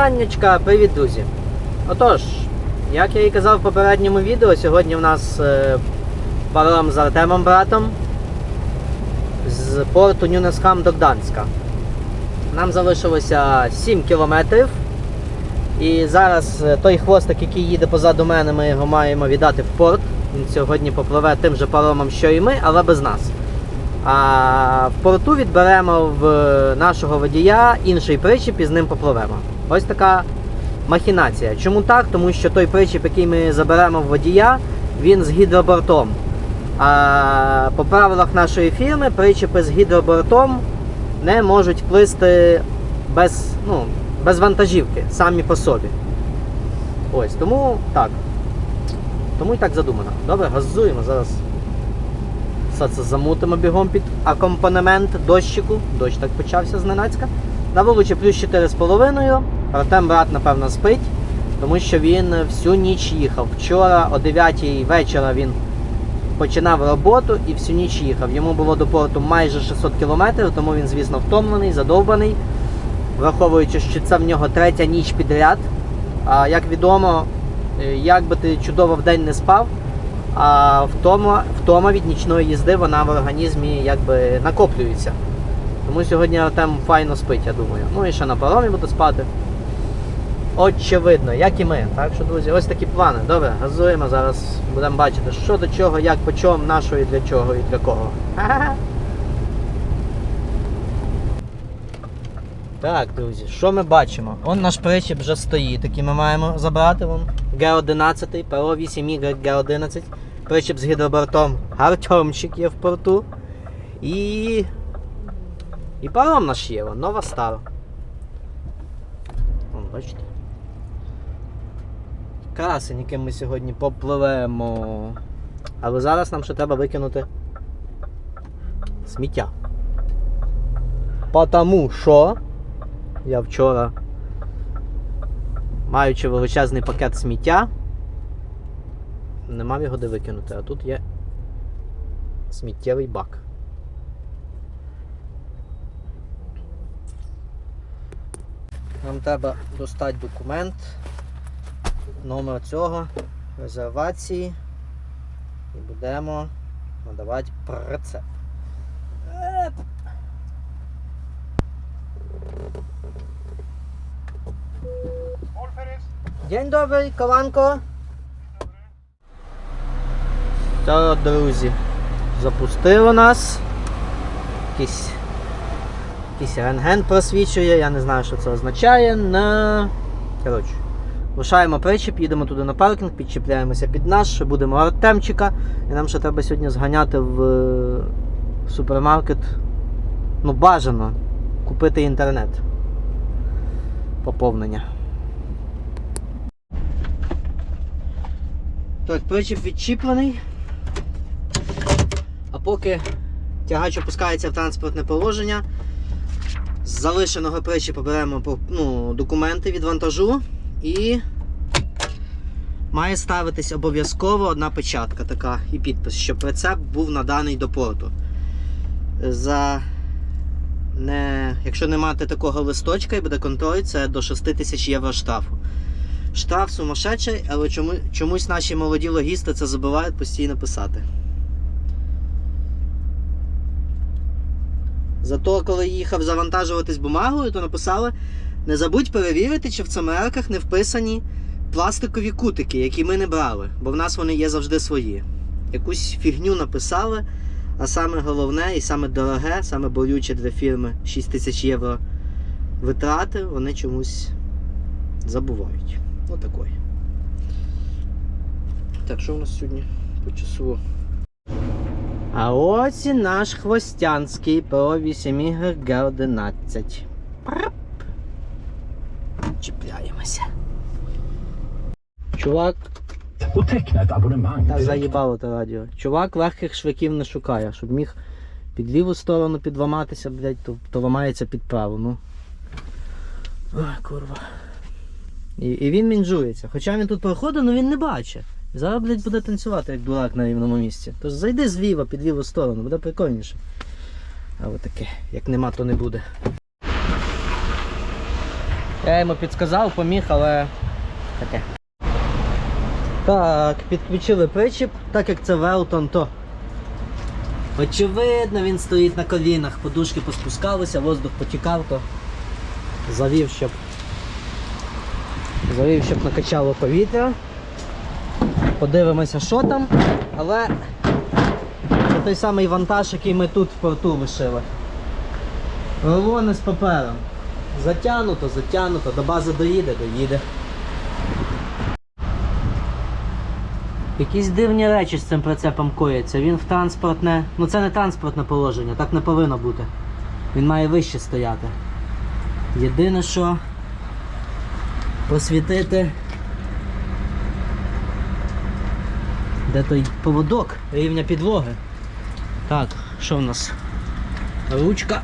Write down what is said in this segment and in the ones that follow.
Вітаннячка, привіт, друзі! Отож, як я і казав в попередньому відео, сьогодні в нас е, паром з Артемом братом з порту Нюнесхам до Гданська. Нам залишилося 7 кілометрів. І зараз е, той хвостик, який їде позаду мене, ми його маємо віддати в порт. Він сьогодні попливе тим же паромом, що і ми, але без нас. А в порту відберемо в нашого водія інший причіп і з ним попливемо. Ось така махінація. Чому так? Тому що той причіп, який ми заберемо в водія, він з гідробортом. А по правилах нашої фірми причіпи з гідробортом не можуть плисти без, ну, без вантажівки самі по собі. Ось, тому так. Тому і так задумано. Добре, газуємо зараз. Все це замутимо бігом під акомпанемент дощику. Дощ так почався зненацька. На вулиці плюс 4,5. Артем брат, напевно, спить, тому що він всю ніч їхав. Вчора о 9 вечора він починав роботу і всю ніч їхав. Йому було до порту майже 600 кілометрів, тому він, звісно, втомлений, задовбаний. Враховуючи, що це в нього третя ніч підряд. А як відомо, е, як би ти чудово в день не спав, а втома, втома від нічної їзди вона в організмі якби накоплюється. Тому сьогодні там файно спить, я думаю. Ну і ще на паромі буде спати. Очевидно, як і ми. Так що, друзі, ось такі плани. Добре, газуємо. Зараз будемо бачити, що до чого, як, по чому, на і для чого і для кого. Ха-ха-ха. Так, друзі, що ми бачимо? Он наш причіп вже стоїть, який ми маємо забрати. Вон Г-11, ПО 8 y Г-11. Причіп з гідробортом. Артемчик є в порту. І. І паром наш є, вон, нова стара. Вон, бачите. Красень, яким ми сьогодні попливемо. Але зараз нам ще треба викинути сміття. Потому що я вчора, маючи величезний пакет сміття, не мав його де викинути, а тут є сміттєвий бак. Нам треба достати документ, номер цього, резервації і будемо надавати прицеп. День добрий, Кованко. Що, друзі, запустило нас. Якийсь, якийсь рентген просвічує, я не знаю, що це означає. На... Коротше, лишаємо причіп, їдемо туди на паркінг, підчіпляємося під наш, будемо Артемчика. І нам ще треба сьогодні зганяти в супермаркет. Ну, бажано купити інтернет. Поповнення. Так, причіп відчіплений. А поки тягач опускається в транспортне положення, з залишеного причіпа беремо ну, документи від вантажу і має ставитись обов'язково одна печатка така і підпис, щоб прицеп був наданий до порту. За не, якщо не мати такого листочка і буде контроль, це до 6 тисяч євро штрафу. Штраф сумасшедший, але чому, чомусь наші молоді логісти це забувають постійно писати. Зато, коли їхав завантажуватись бумагою, то написали: не забудь перевірити, чи в цемерках не вписані пластикові кутики, які ми не брали, бо в нас вони є завжди свої. Якусь фігню написали, а саме головне і саме дороге, саме болюче для фірми 6 тисяч євро витрати, вони чомусь забувають. Отакої. Так, що у нас сьогодні по часу? А ось і наш хвостянський Pro 8 ігор G11. Чіпляємося. Чувак, Oteckna ett abonnemang та заїбало те радіо. Чувак легких швиків не шукає, щоб міг під ліву сторону підламатися, блядь, то, то ламається під праву, ну. Ой, курва. І, і він мінжується. Хоча він тут проходить, але він не бачить. Зараз, блядь, буде танцювати, як дурак на рівному місці. Тож зайди зліва під ліву сторону, буде прикольніше. А от таке, як нема, то не буде. Я йому підказав, поміг, але таке. Так, підключили причіп, так як це Велтон, то очевидно він стоїть на колінах, подушки поспускалися, воздух потікав, то завів, щоб завів, щоб накачало повітря. Подивимося, що там, але це той самий вантаж, який ми тут в порту лишили. Рулони з папером. Затягнуто, затягнуто, до бази доїде, доїде. Якісь дивні речі з цим прицепом кояться. Він в транспортне. Ну це не транспортне положення, так не повинно бути. Він має вище стояти. Єдине, що посвітити. Де той поводок рівня підлоги. Так, що в нас? Ручка.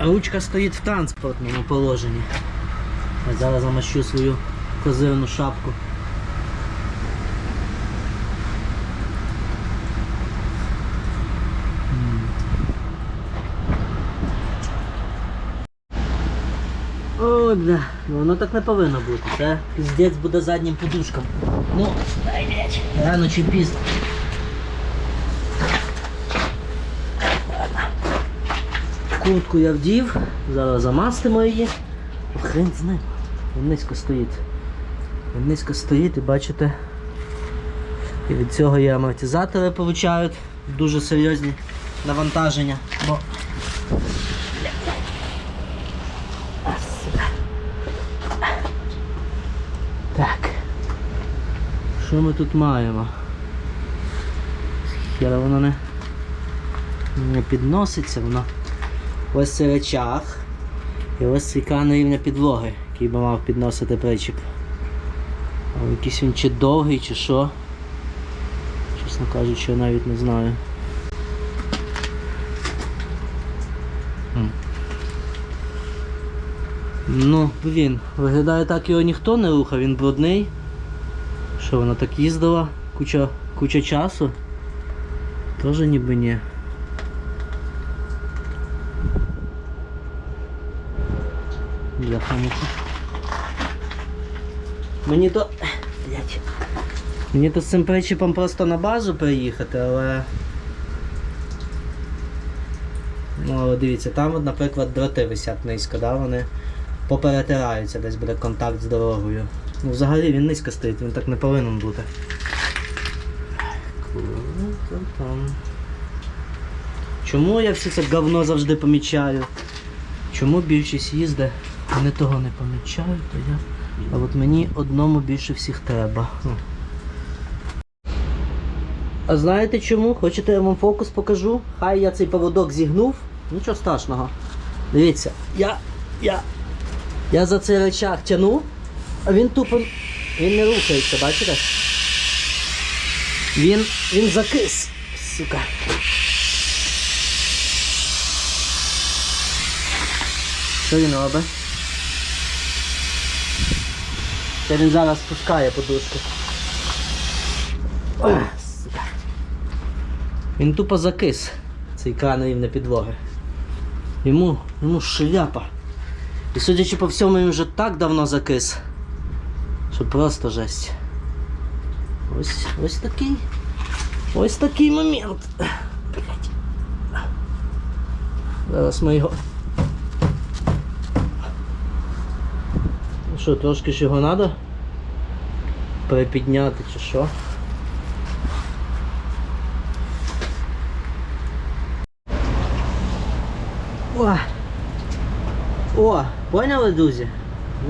Ручка стоїть в транспортному положенні. Зараз замащу свою козирну шапку. Ой, бля, ну воно так не повинно бути. Це піздець буде заднім подушкам. Ну, дай блядь, рано чи пізно. Куртку я вдів, зараз замастимо її. Хрен з ним. Він низько стоїть. Він низько стоїть і бачите. І від цього і амортизатори получають дуже серйозні навантаження. Бо... Так. Що ми тут маємо? Хіра воно не, не підноситься, воно. Ось це речах. І ось цей кран рівня підлоги, який би мав підносити причіп. А якийсь він чи довгий, чи що. Чесно кажучи, я навіть не знаю. Ну, блін, виглядає так його ніхто не рухав, він брудний. Що воно так їздило? Куча, куча часу. Тоже ніби ні. Бляха муха. Мені то. Мені то з цим причіпом просто на базу приїхати, але. Ну, дивіться, там, наприклад, дроти висять низько, да? вони поперетираються, десь буде контакт з дорогою. Ну, взагалі він низько стоїть, він так не повинен бути. Чому я все це говно завжди помічаю? Чому більшість їздить, вони того не помічають, то я. А от мені одному більше всіх треба. А знаєте чому? Хочете я вам фокус покажу? Хай я цей поводок зігнув. Нічого страшного. Дивіться, я. я. Я за цей речах тяну, а він тупо. Він не рухається, бачите? Він. він закис. Сука. Що він робить? Це він зараз спускає подушку. Ой, сука. Він тупо закис, цей кран рівня підлоги. Йому, йому шляпа. І судячи по всьому, він вже так давно закис. Що просто жесть. Ось, ось такий. Ось такий момент. Блять. Зараз ми його. Ну Що, трошки ж його треба? Перепідняти чи що? О! О, поняли, друзі?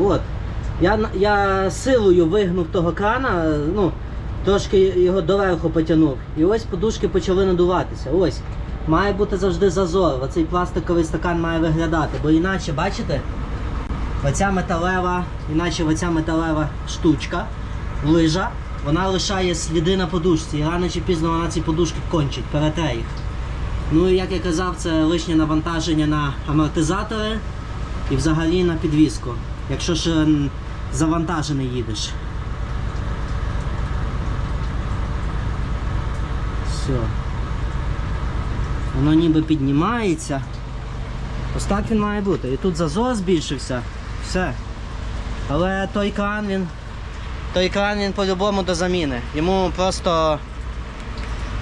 От. Я, я силою вигнув того крана, ну, трошки його доверху потягнув. І ось подушки почали надуватися. Ось. Має бути завжди зазор. Оцей пластиковий стакан має виглядати, бо іначе, бачите? Оця металева, іначе оця металева штучка, лижа, вона лишає сліди на подушці. І рано чи пізно вона ці подушки кончить, перетре їх. Ну і як я казав, це лишнє навантаження на амортизатори і взагалі на підвіску, якщо ще завантажений їдеш. Все. Воно ніби піднімається. Ось так він має бути. І тут зазор збільшився. Все. Але той кран він. Той кран він по-любому до заміни. Йому просто.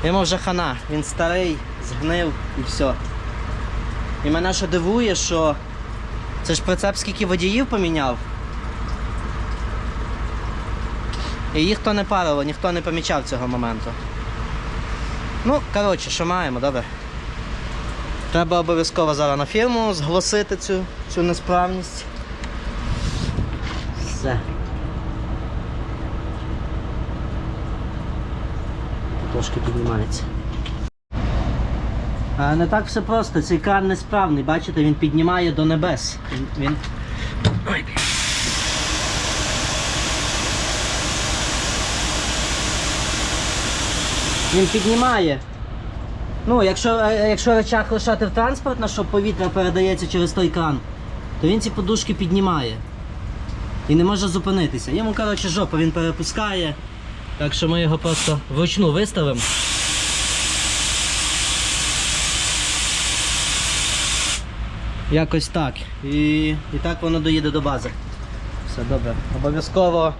Йому вже хана. Він старий, згнив і все. І мене що дивує, що це ж прицеп скільки водіїв поміняв. І їх то не парило, ніхто не помічав цього моменту. Ну, коротше, що маємо, добре. Треба обов'язково зараз на фірму зголосити цю, цю несправність. Все. Трошки піднімається. А не так все просто. Цей кран несправний, бачите, він піднімає до небес. Він. він... Піднімає. Ну, якщо, е, якщо речах лишати в транспортно, щоб повітря передається через той кран, то він ці подушки піднімає. І не може зупинитися. Йому, коротше, жопа він перепускає. Так що ми його просто вручну виставимо. Якось так. І, і так воно доїде до бази. Все добре. Обов'язково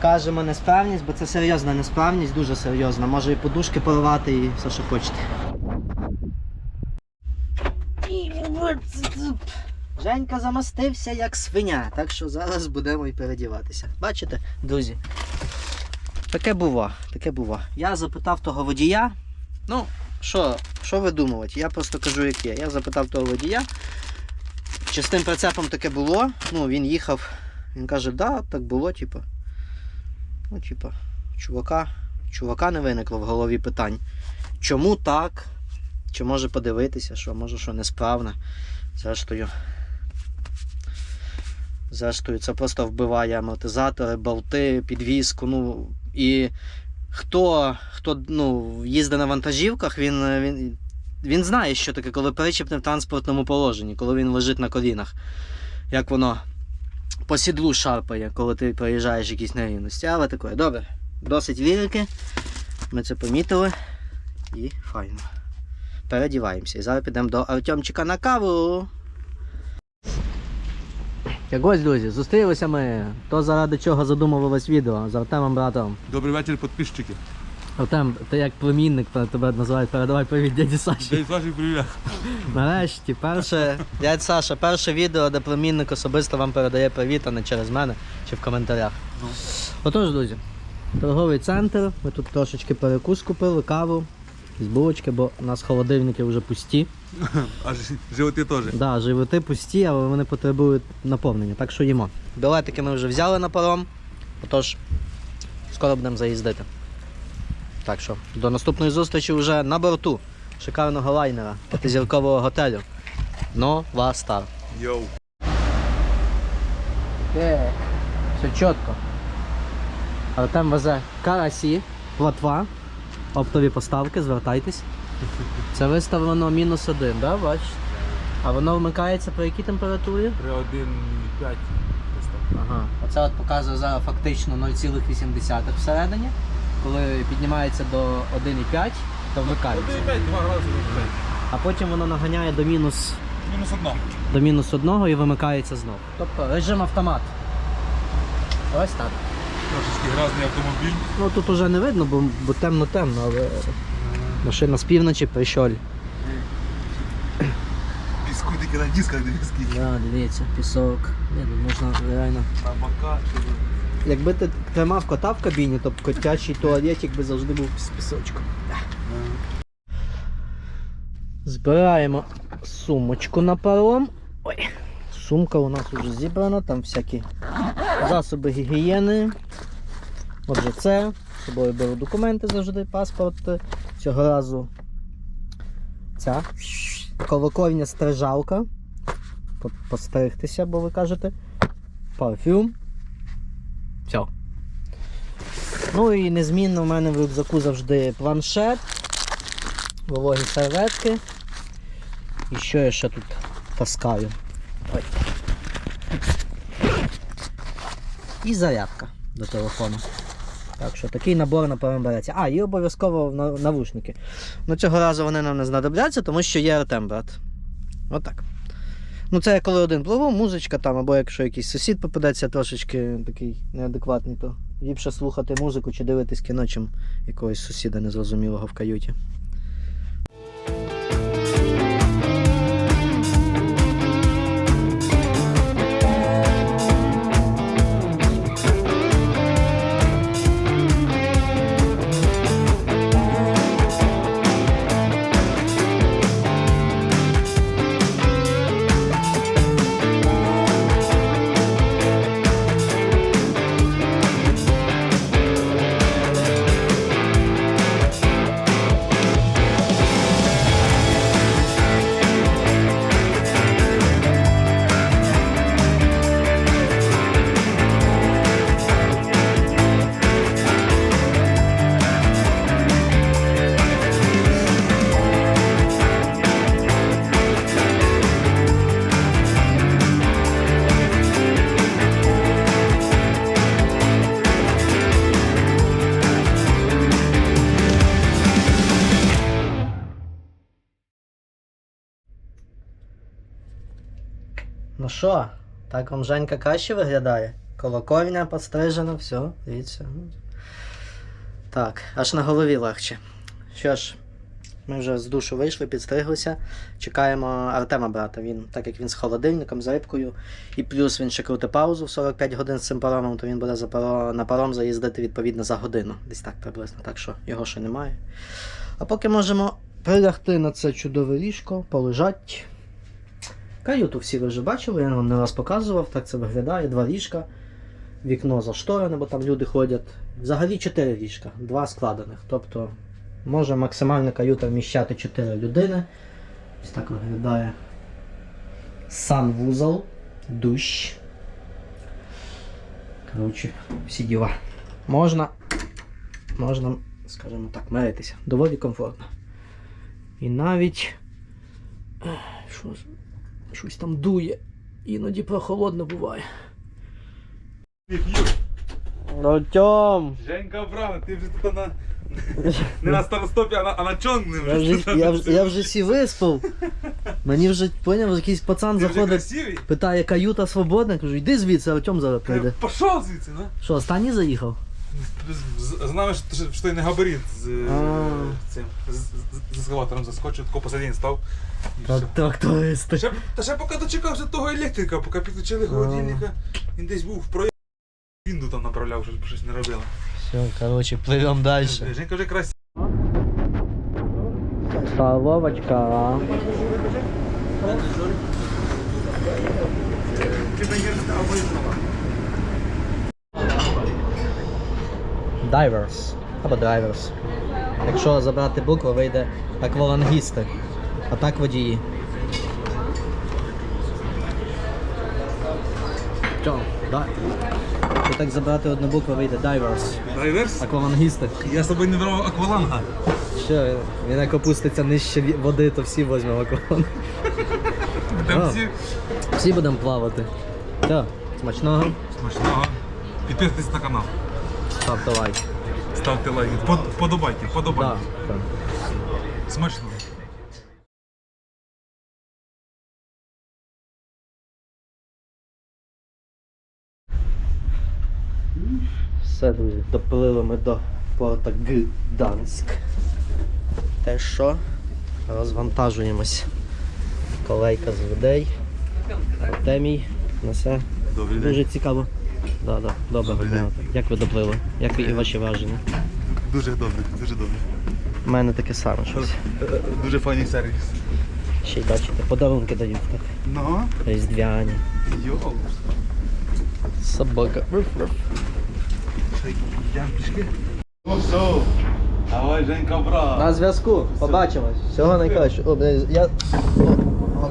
кажемо несправність, бо це серйозна несправність, дуже серйозна. Може і подушки порвати, і все, що хочете. Женька замастився як свиня, так що зараз будемо і передіватися. Бачите, друзі? Таке бува, таке бува. Я запитав того водія. Ну, що, що видумувати? Я просто кажу, як є. Я запитав того водія. Чи з тим прицепом таке було? Ну, він їхав. Він каже, да, так було, типу. Ну, типу, чувака, чувака не виникло в голові питань. Чому так? Чи може подивитися, що може що несправне. Зрештою. Зрештою, це просто вбиває амортизатори, болти, підвіску. Ну, і хто, хто ну, їздить на вантажівках, він, він, він знає, що таке, коли перечіпне в транспортному положенні, коли він лежить на колінах. Як воно по сідлу шарпає, коли ти проїжджаєш якісь нерівності. Але таке, добре. Досить лірики. Ми це помітили. І файно. Передіваємося. І зараз підемо до Артемчика на каву. Як ось, друзі, зустрілися ми. То заради чого задумувалось відео з Артемом братом. Добрий вечір, підписчики. Артем, ти як племінник, тебе називають, передавай привіт дяді Саші. Дядь Саші, привіт. Нарешті, перше, дядь Саша, перше відео, де племінник особисто вам передає привіт, а не через мене чи в коментарях. Ну. Отож, друзі, торговий центр. Ми тут трошечки перекус купили, каву, з булочки, бо у нас холодильники вже пусті. А животи теж. Да, животи пусті, але вони потребують наповнення, так що їмо. Білетики ми вже взяли на паром, отож скоро будемо заїздити. Так що до наступної зустрічі вже на борту шикарного лайнера п'ятизіркового готелю. Нова Стар. Йоу. Так, все чітко. Артем везе карасі, платва, оптові поставки, звертайтесь. Це виставлено мінус один, да, бачите? А воно вмикається при якій температурі? При 1,5. Ага. Оце от показує зараз фактично 0,8 всередині. Коли піднімається до 1,5, то вмикається. 1,5, 2 градуси. А потім воно наганяє до мінус, Мінус одна. до мінус 1 і вимикається знов. Тобто режим автомат. Ось так. Трошечки грязний автомобіль. Ну тут уже не видно, бо, бо темно-темно, але машина з півночі прищоль. Піску тільки на дисках дивіться. Да, дивіться, пісок. Ні, ну можна реально. На бока. Якби ти тримав кота в кабіні, то котячий туалетик би завжди був з пісочком. Збираємо сумочку на паром. Ой, сумка у нас вже зібрана, там всякі засоби гігієни. Отже, це. З собою беру документи завжди, паспорт. Цього разу ця колокольня стрижалка. По- Постригтися, бо ви кажете. Парфюм. Все. Ну і незмінно в мене в рюкзаку завжди планшет, вологі серветки. І що я ще тут таскаю? Ой. І зарядка до телефону. Так що такий набор напевно береться. А, і обов'язково навушники. Ну цього разу вони нам не знадобляться, тому що є Артем, брат. Отак. Ну, це коли один пливу, музичка там, або якщо якийсь сусід попадеться трошечки такий неадекватний, то ліпше слухати музику чи дивитись кіно, чим якогось сусіда незрозумілого в каюті. Ну що, так вам Женька краще виглядає? Колоковня пострижена, все, дивіться. Так, аж на голові легче. Що ж, ми вже з душу вийшли, підстриглися. Чекаємо Артема брата. Він, так як він з холодильником, з рибкою, і плюс він ще крутить паузу в 45 годин з цим паромом, то він буде за паро... на паром заїздити відповідно за годину. Десь так приблизно. Так що його ще немає. А поки можемо прилягти на це чудове ліжко, полежать. Каюту всі ви вже бачили, я вам не раз показував, так це виглядає. Два ліжка, вікно зашторене, бо там люди ходять. Взагалі чотири ліжка, два складених. Тобто може максимальна каюта вміщати 4 людини. Ось так виглядає санвузол, душ. Коротше, всі діла. Можна, можна, скажімо так, миритися. Доволі комфортно. І навіть. Що? Щось там дує. Іноді прохолодно буває. Артем! Женька, брат, ти вже тут на... Не на старостопі, а на, а на чонни Я вже, я, вже- я вже сі виспав. Мені вже поняв, якийсь пацан Ти вже заходить, красивий? питає, каюта свободна. Кажу, йди звідси, Артем зараз прийде. Пішов звідси, ну. Що, останній заїхав? З- Знаєш, що, що не габарит з, цим, з, ескаватором заскочив, тако посередині став. Так, трактористи. Ще, та ще поки дочекався того електрика, поки підключили холодильника, він десь був в проєкті. Вінду там направляв, щоб щось не робило. Все, коротше, пливемо далі. Женька вже красивий. Столовочка. Divers. Або Divers. Якщо забрати букву, вийде аквалангісти. А так водії. Що? Да. Якщо так забрати одну букву, вийде Divers. Дайверс? Аквалангісти. Я з собою не брав акваланга. Що, він як опуститься нижче ві- води, то всі візьмемо акваланг. Там А. всі Всі будемо плавати. Так, смачного. смачного. Підписуйтесь на канал. Ставте лайк. Ставте лайки. Под, подобайте, подобайте. так. Смачного. Все, друзі, доплили ми до порта Гданськ. Те що? Розвантажуємось. Колейка з людей. Артемій несе. Добрий день. Дуже цікаво. Да, да, добре. Добрий день. Як ви допливли? Як ви і ваші враження? Дуже добре, дуже добре. У мене таке саме щось. Дуже файний сервіс. Ще й бачите, подарунки дають так. Ну, Різдвяні. йоу. Собака. Пішки. Ну все. Давай, Женька, брат. На зв'язку. Побачимось. Всього найкращого. О, я. О, о,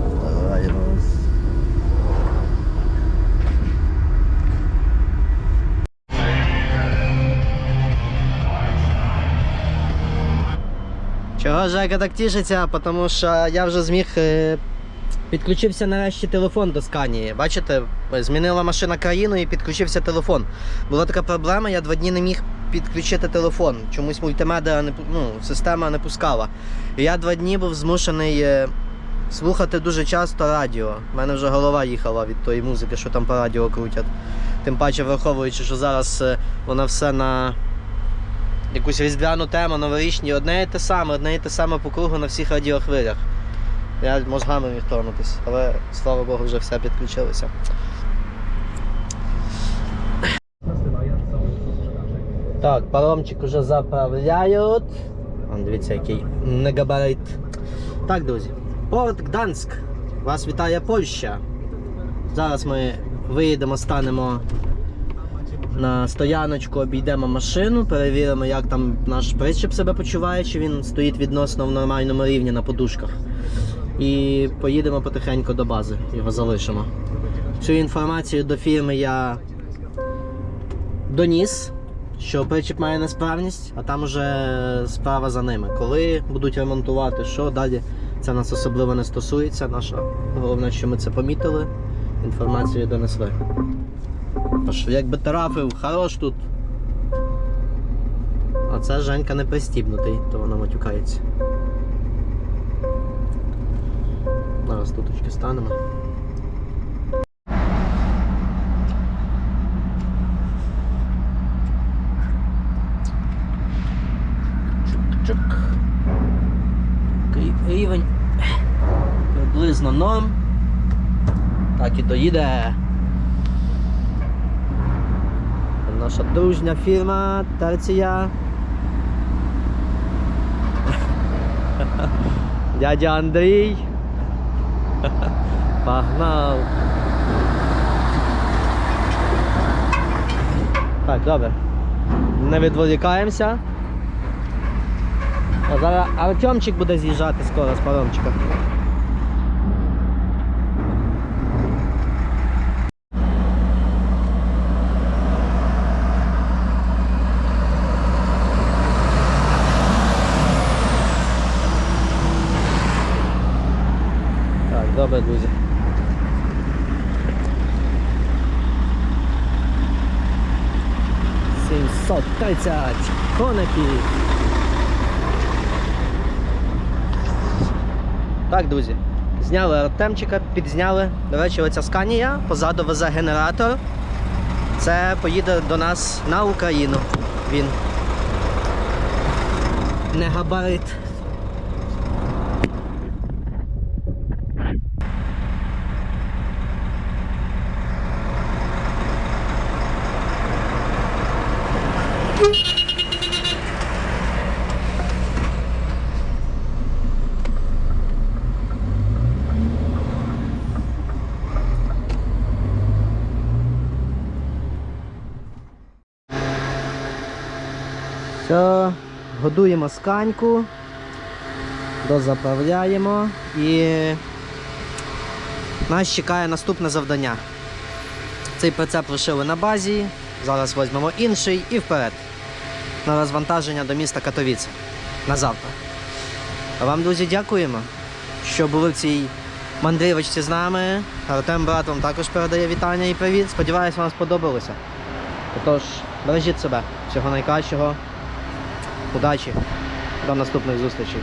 Чого Жека так тішиться? Тому що я вже зміг. е, Підключився нарешті телефон до Сканії. Бачите, змінила машина країну і підключився телефон. Була така проблема, я два дні не міг підключити телефон. Чомусь мультимедіа не ну, система не пускала. І я два дні був змушений е, слухати дуже часто радіо. У мене вже голова їхала від тої музики, що там по радіо крутять. Тим паче, враховуючи, що зараз е, воно все на якусь різдвяну тему, новорічні, одне і те саме, одне і те саме по кругу на всіх радіохвилях. Я мозгами міг тронутись, але слава Богу, вже все підключилося. Так, паромчик уже заправляють. Дивіться, який негабарит. Так, друзі. Порт Гданськ. Вас вітає Польща. Зараз ми виїдемо, станемо на стояночку, обійдемо машину, перевіримо, як там наш причеп себе почуває, чи він стоїть відносно в нормальному рівні на подушках. І поїдемо потихеньку до бази, його залишимо. Цю інформацію до фірми я доніс, що причіп має несправність, а там уже справа за ними. Коли будуть ремонтувати, що далі це нас особливо не стосується. Наша головне, що ми це помітили, інформацію донесли. Тож, якби трафив, хорош тут. А це Женька не пристібнутий, то вона матюкається. Зараз туточки станемо. Чик. Рівень. Приблизно норм. Так і доїде. Наша дружня фірма Терція. Дядя Андрій. Погнав. Так, добре. Не відволікаємося. Зараз Артемчик буде з'їжджати скоро з паромчика. Так, добре, друзі. Сімсот тридцять коників. Так, друзі. Зняли Артемчика, підзняли. До речі, оця сканія позаду везе генератор. Це поїде до нас на Україну. Він. Не габарит. Все, годуємо сканьку, дозаправляємо і нас чекає наступне завдання. Цей прицеп лишили на базі, зараз візьмемо інший і вперед. На розвантаження до міста Катовіце на завтра. Вам, друзі, дякуємо, що були в цій мандрівочці з нами. Артем брат вам також передає вітання і привіт. Сподіваюсь, вам сподобалося. Отож, бережіть себе, всього найкращого. Удачі, до наступних зустрічей.